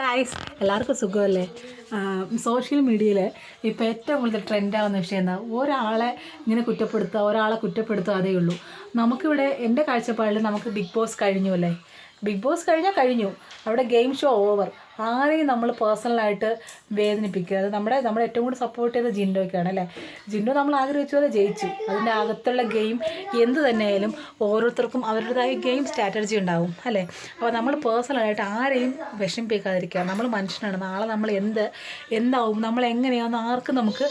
Guys എല്ലാവർക്കും സുഖമല്ലേ? Social മീഡിയയിൽ ഇപ്പോൾ ഏറ്റവും കൂടുതൽ ട്രെൻഡാവുന്ന വിഷയം എന്താ? ഒരാളെ ഇങ്ങനെ കുറ്റപ്പെടുത്തുക ഒരാളെ കുറ്റപ്പെടുത്തുക അതേ ഉള്ളൂ. നമുക്കിവിടെ എന്റെ കാഴ്ചപ്പാടിൽ നമുക്ക് ബിഗ് ബോസ് കഴിഞ്ഞു അല്ലേ? ബിഗ് ബോസ് കഴിഞ്ഞാൽ കഴിഞ്ഞു. അവിടെ ഗെയിം ഷോ ഓവർ ആരെയും നമ്മൾ പേഴ്സണലായിട്ട് വേദനിപ്പിക്കുക. അത് നമ്മുടെ നമ്മൾ ഏറ്റവും കൂടുതൽ സപ്പോർട്ട് ചെയ്ത ജിൻഡോയ്ക്കാണ് അല്ലേ? ജിൻഡോ നമ്മൾ ആഗ്രഹിച്ച പോലെ ജയിച്ചു. അതിന്റെ അകത്തുള്ള ഗെയിം എന്ത് തന്നെയായാലും ഓരോരുത്തർക്കും അവരുടേതായ ഗെയിം സ്ട്രാറ്റജി ഉണ്ടാവും അല്ലേ? അപ്പോൾ നമ്മൾ പേഴ്സണലായിട്ട് ആരെയും വിഷമിപ്പിക്കാതിരിക്കുക. നമ്മൾ മനുഷ്യനാണ്. നാളെ നമ്മൾ എന്ത് എന്താവും നമ്മൾ എങ്ങനെയാണെന്ന് ആർക്കും നമുക്ക്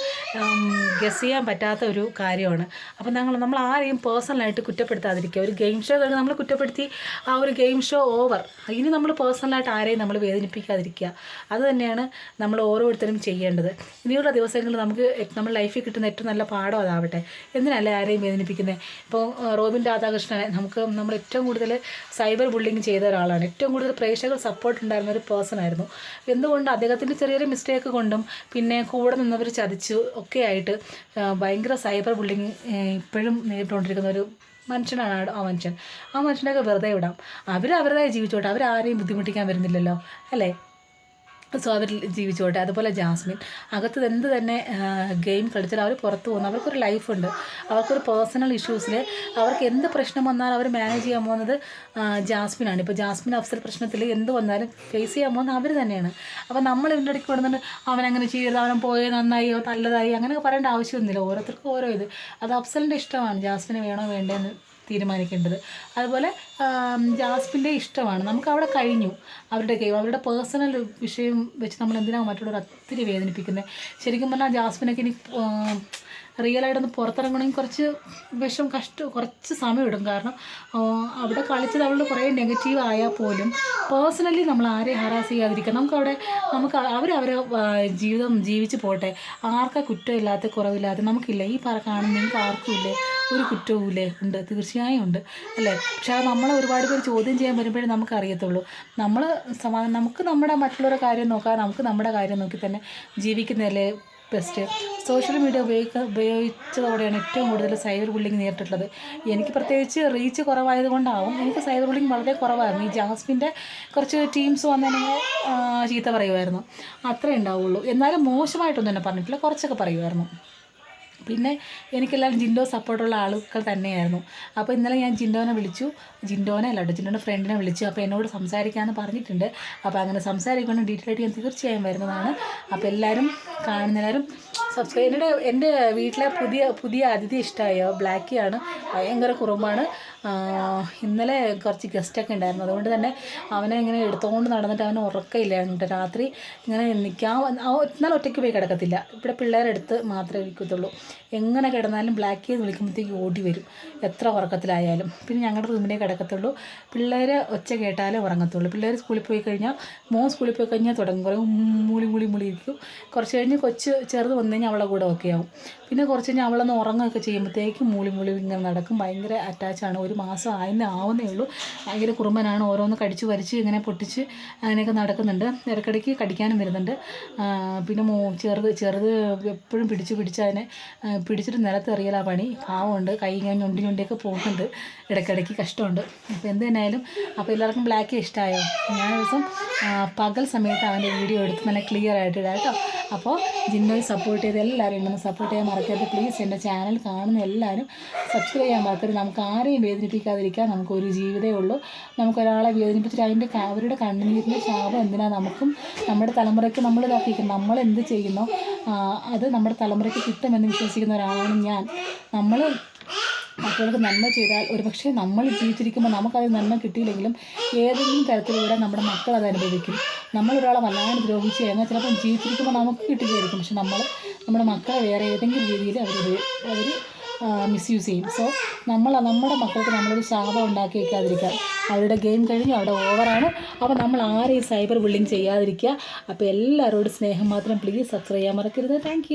ഗസ് ചെയ്യാൻ പറ്റാത്ത ഒരു കാര്യമാണ്. അപ്പോൾ ഞങ്ങൾ നമ്മൾ ആരെയും പേഴ്സണലായിട്ട് കുറ്റപ്പെടുത്താതിരിക്കുക. ഒരു ഗെയിം ഷോ കഴിഞ്ഞ് നമ്മൾ കുറ്റപ്പെടുത്തി ആ ഒരു ഗെയിം ഷോ ഓവർ ഇനി നമ്മൾ പേഴ്സണലായിട്ട് ആരെയും നമ്മൾ വേദനിപ്പിക്കാതിരിക്കുക അത് തന്നെയാണ് നമ്മൾ ഓരോരുത്തരും ചെയ്യേണ്ടത്. ഇനിയുള്ള ദിവസങ്ങളിൽ നമുക്ക് നമ്മൾ ലൈഫിൽ കിട്ടുന്ന ഏറ്റവും നല്ല പാഠം അതാവട്ടെ. എന്തിനല്ലേ ആരെയും വേദനിപ്പിക്കുന്നത് ഇപ്പോൾ റോബിൻ രാധാകൃഷ്ണനെ നമുക്ക് നമ്മൾ ഏറ്റവും കൂടുതൽ സൈബർ ബുള്ളിങ് ചെയ്ത ഒരാളാണ്. ഏറ്റവും കൂടുതൽ പ്രേക്ഷകർ സപ്പോർട്ട് ഉണ്ടായിരുന്ന ഒരു പേഴ്സൺ ആയിരുന്നു. എന്തുകൊണ്ട് അദ്ദേഹത്തിന്റെ ചെറിയൊരു മിസ്റ്റേക്ക് കൊണ്ടും പിന്നെ കൂടെ നിന്നവർ ചതിച്ചു ഒക്കെ ആയിട്ട് ഭയങ്കര സൈബർ ബുള്ളിങ് ഇപ്പോഴും നേരിട്ടുകൊണ്ടിരിക്കുന്ന ഒരു മനുഷ്യനാണ് ആ- മനുഷ്യൻ. ആ മനുഷ്യനൊക്കെ വെറുതെ വിടാം. അവർ അവരുടേതായി ജീവിച്ചോട്ടെ. അവരാരെയും ബുദ്ധിമുട്ടിക്കാൻ വരുന്നില്ലല്ലോ. അല്ലേ? സോ അവർ ജീവിച്ചോട്ടെ. അതുപോലെ ജാസ്മിൻ. അകത്ത് എന്ത് തന്നെ ഗെയിം കളിച്ചാൽ അവർ പുറത്ത് പോകുന്നു. അവർക്കൊരു ലൈഫുണ്ട് അവർക്കൊരു പേഴ്സണൽ ഇഷ്യൂസിൽ അവർക്ക് എന്ത് പ്രശ്നം വന്നാലും അവർ മാനേജ് ചെയ്യാൻ പോകുന്നത് ജാസ്മിനാണ്. ഇപ്പോൾ ജാസ്മിൻ അഫ്സൽ പ്രശ്നത്തിൽ എന്ത് വന്നാലും ഫേസ് ചെയ്യാൻ പോകുന്നത് അവർ തന്നെയാണ്. അപ്പോൾ നമ്മൾ ഇതിന്റെ ഇടയ്ക്ക് കൊടുത്തിട്ട് അവൻ അങ്ങനെ ചെയ്ത് അവൻ പോയത് നന്നായോ നല്ലതായി അങ്ങനെയൊക്കെ പറയേണ്ട ആവശ്യമൊന്നുമില്ല. ഓരോരുത്തർക്കും ഓരോ ഇത്. അത് അഫ്സലിന്റെ ഇഷ്ടമാണ്. ജാസ്മിന് വേണോ വേണ്ടതെന്ന് തീരുമാനിക്കേണ്ടത്. അതുപോലെ ജാസ്പിന്റെ ഇഷ്ടമാണ്. നമുക്ക് അവിടെ കഴിഞ്ഞു. അവരുടെ ഗെയിം അവരുടെ പേഴ്സണൽ വിഷയം വെച്ച് നമ്മൾ എന്തിനാണ് മറ്റുള്ളവർ ഒത്തിരി വേദനിപ്പിക്കുന്നത്? ശരിക്കും പറഞ്ഞാൽ ജാസ്മിനൊക്കെ ഇനി റിയലായിട്ടൊന്ന് പുറത്തിറങ്ങണമെങ്കിൽ കുറച്ച് വിഷം കഷ്ട കുറച്ച് സമയം ഇടും. കാരണം അവിടെ കളിച്ചത് അവളുടെ കുറേ നെഗറ്റീവ് ആയാൽ പോലും പേഴ്സണലി നമ്മൾ ആരെ ഹറാസ് ചെയ്യാതിരിക്കുക നമുക്ക് അവിടെ നമുക്ക് അവർ അവരെ ജീവിതം ജീവിച്ച് പോട്ടെ. ആർക്കാ കുറ്റമില്ലാത്ത കുറവില്ലാത്ത നമുക്കില്ല. ഈ പറ കാണുന്ന നിങ്ങൾക്ക് ആർക്കും ഇല്ലേ. ഒരു കുറ്റവും ഇല്ലേ ഉണ്ട്. തീർച്ചയായും ഉണ്ട്. അല്ലേ? പക്ഷെ അത് നമ്മളെ ഒരുപാട് പേര് ചോദ്യം ചെയ്യാൻ വരുമ്പോഴേ നമുക്ക് അറിയത്തുള്ളൂ. നമ്മൾ സമാധാനം നമുക്ക് നമ്മുടെ മറ്റുള്ളവരുടെ കാര്യം നോക്കാതെ നമുക്ക് നമ്മുടെ കാര്യം നോക്കി തന്നെ ജീവിക്കുന്നതല്ലേ ബെസ്റ്റ് സോഷ്യൽ മീഡിയ ഉപയോഗിക്ക ഉപയോഗിച്ചതോടെയാണ് ഏറ്റവും കൂടുതൽ സൈബർ ബുള്ളിങ് നേരിട്ടുള്ളത് എനിക്ക് പ്രത്യേകിച്ച് റീച്ച് കുറവായത് കൊണ്ടാവും എനിക്ക് സൈബർ ബുള്ളിങ് വളരെ കുറവായിരുന്നു. ഈ ജാസ്മിന്റെ കുറച്ച് ടീംസ് വന്നെന്നെ ചീത്ത പറയുമായിരുന്നു. അത്രേ ഉണ്ടാവുള്ളൂ. എന്നാലും മോശമായിട്ടൊന്നും തന്നെ പറഞ്ഞിട്ടില്ല. കുറച്ചൊക്കെ പറയുമായിരുന്നു. പിന്നെ എനിക്കെല്ലാം ജിൻഡോ സപ്പോർട്ടുള്ള ആളുകൾ തന്നെയായിരുന്നു. അപ്പോൾ ഇന്നലെ ഞാൻ ജിൻഡോനെ വിളിച്ചു. ജിൻഡോനെ അല്ല കേട്ടോ ജിൻഡോന്റെ ഫ്രണ്ടിനെ വിളിച്ചു. അപ്പോൾ എന്നോട് സംസാരിക്കാമെന്ന് പറഞ്ഞിട്ടുണ്ട്. അപ്പോൾ അങ്ങനെ സംസാരിക്കണം ഡീറ്റെയിൽ ആയിട്ട് ഞാൻ തീർച്ചയായും വരുന്നതാണ്. അപ്പോൾ എല്ലാവരും കാണുന്നവരും സബ്സ്ക്രൈബ് എന്റെ എന്റെ വീട്ടിലെ പുതിയ പുതിയ അതിഥി ഇഷ്ടമായോ ബ്ലാക്കിയാണ് ഭയങ്കര കുറുമ്പാണ്. ഇന്നലെ കുറച്ച് ഗസ്റ്റൊക്കെ ഉണ്ടായിരുന്നു. അതുകൊണ്ട് തന്നെ അവനെ ഇങ്ങനെ എടുത്തുകൊണ്ട് നടന്നിട്ട് അവന് ഉറക്കമില്ലായിരുന്നു രാത്രി. ഇങ്ങനെ നിൽക്കാൻ എന്നാൽ ഒറ്റയ്ക്ക് പോയി കിടക്കത്തില്ല. ഇവിടെ പിള്ളേരെടുത്ത് മാത്രമേ ഇരിക്കത്തുള്ളൂ. എങ്ങനെ കിടന്നാലും ബ്ലാക്ക് ചെയ്ത് വിളിക്കുമ്പോഴത്തേക്ക് ഓടി വരും. എത്ര ഉറക്കത്തിലായാലും. പിന്നെ ഞങ്ങളുടെ റൂമിലേ കിടക്കത്തുള്ളൂ. പിള്ളേർ ഒച്ച കേട്ടാലേ ഉറങ്ങത്തുള്ളൂ. പിള്ളേർ സ്കൂളിൽ പോയി കഴിഞ്ഞാൽ മോൻ സ്കൂളിൽ പോയി കഴിഞ്ഞാൽ തുടങ്ങും. കുറേ മൂളി മൂളി മൂളി ഇരിക്കും. കുറച്ച് കഴിഞ്ഞ് കൊച്ച് ചെറുത് വന്നു കഴിഞ്ഞാൽ അവളെ കൂടെ ഒക്കെ ആവും. പിന്നെ കുറച്ച് കഴിഞ്ഞാൽ അവളൊന്ന് ഉറങ്ങുകയൊക്കെ ചെയ്യുമ്പോഴത്തേക്കും മൂളി മൂളി ഇങ്ങനെ നടക്കും. ഭയങ്കര അറ്റാച്ചാണ് ഒരു മാസം ആയെന്നേ ആവുന്നേ ഉള്ളൂ. ഭയങ്കര കുറുമ്പനാണ്. ഓരോന്ന് കടിച്ച് വരച്ച് ഇങ്ങനെ പൊട്ടിച്ച് അങ്ങനെയൊക്കെ നടക്കുന്നുണ്ട്. ഇടയ്ക്കിടയ്ക്ക് കടിക്കാനും വരുന്നുണ്ട്. പിന്നെ മോ ചെറുത് ചെറുത് എപ്പോഴും പിടിച്ച് പിടിച്ച് അതിനെ പിടിച്ചിട്ട് നിലത്തെറിയലാ പണി. പാവമുണ്ട്. കൈ ഇങ്ങനെ ഞൊണ്ടി ഞൊണ്ടിയൊക്കെ പോകുന്നുണ്ട്. ഇടയ്ക്കിടയ്ക്ക് കഷ്ടമുണ്ട്. അപ്പോൾ എന്ത് തന്നെയായാലും അപ്പോൾ എല്ലാവർക്കും ബ്ലാക്ക് ഇഷ്ടമായോ? ഞാൻ ദിവസം പകൽ സമയത്ത് അവന്റെ വീഡിയോ എടുത്ത് നല്ല ക്ലിയർ ആയിട്ട് ഇടാം കേട്ടോ. അപ്പോൾ ജിന്നൽ സപ്പോർട്ട് ചെയ്ത് എല്ലാവരും ഉണ്ടെന്ന് സപ്പോർട്ട് ചെയ്യാൻ മറക്കരുത്. പ്ലീസ് എന്റെ ചാനൽ കാണുന്ന എല്ലാവരും സബ്സ്ക്രൈബ് ചെയ്യാൻ മറക്കരുത്. നമുക്ക് ആരെയും വേദനിപ്പിക്കാതിരിക്കാൻ നമുക്കൊരു ജീവിതമേ ഉള്ളൂ. നമുക്കൊരാളെ വേദനിപ്പിച്ചിട്ട് അതിന്റെ അവരുടെ കണ്ണുനീരിന്റെ ശാപം എന്തിനാണ് നമുക്കും നമ്മുടെ തലമുറയ്ക്ക് നമ്മൾ ഇതാക്കിയിരിക്കും നമ്മൾ എന്ത് ചെയ്യുന്നോ? അത് നമ്മുടെ തലമുറയ്ക്ക് കിട്ടുമെന്ന് വിശ്വസിക്കുന്ന ഒരാളാണ് ഞാൻ. നമ്മൾ മറ്റുള്ളവർക്ക് നന്മ ചെയ്താൽ ഒരുപക്ഷെ നമ്മൾ ജീവിച്ചിരിക്കുമ്പോൾ നമുക്കത് നന്മ കിട്ടിയില്ലെങ്കിലും ഏതെങ്കിലും തരത്തിലൂടെ നമ്മുടെ മക്കൾ അത് അനുഭവിക്കും. നമ്മളൊരാളെ വല്ലാണ്ട് ദ്രോഹിച്ച് കഴിഞ്ഞാൽ ചിലപ്പം ജീവിച്ചിരിക്കുമ്പോൾ നമുക്ക് കിട്ടുകയായിരിക്കും. പക്ഷെ നമ്മൾ നമ്മുടെ മക്കളെ വേറെ ഏതെങ്കിലും രീതിയിൽ അവർ അവർ മിസ്യൂസ് ചെയ്യും. സോ നമ്മൾ നമ്മുടെ മക്കൾക്ക് നമ്മളൊരു ശാപം ഉണ്ടാക്കി വയ്ക്കാതിരിക്കുക അവരുടെ ഗെയിം കഴിഞ്ഞ് അവിടെ ഓവറാണ് അപ്പോൾ നമ്മൾ ആരെയും സൈബർ ബുള്ളിങ് ചെയ്യാതിരിക്കുക. അപ്പോൾ എല്ലാവരോടും സ്നേഹം മാത്രം പ്ലീസ് സബ്സ്ക്രൈബ് ചെയ്യാൻ മറക്കരുത്. താങ്ക്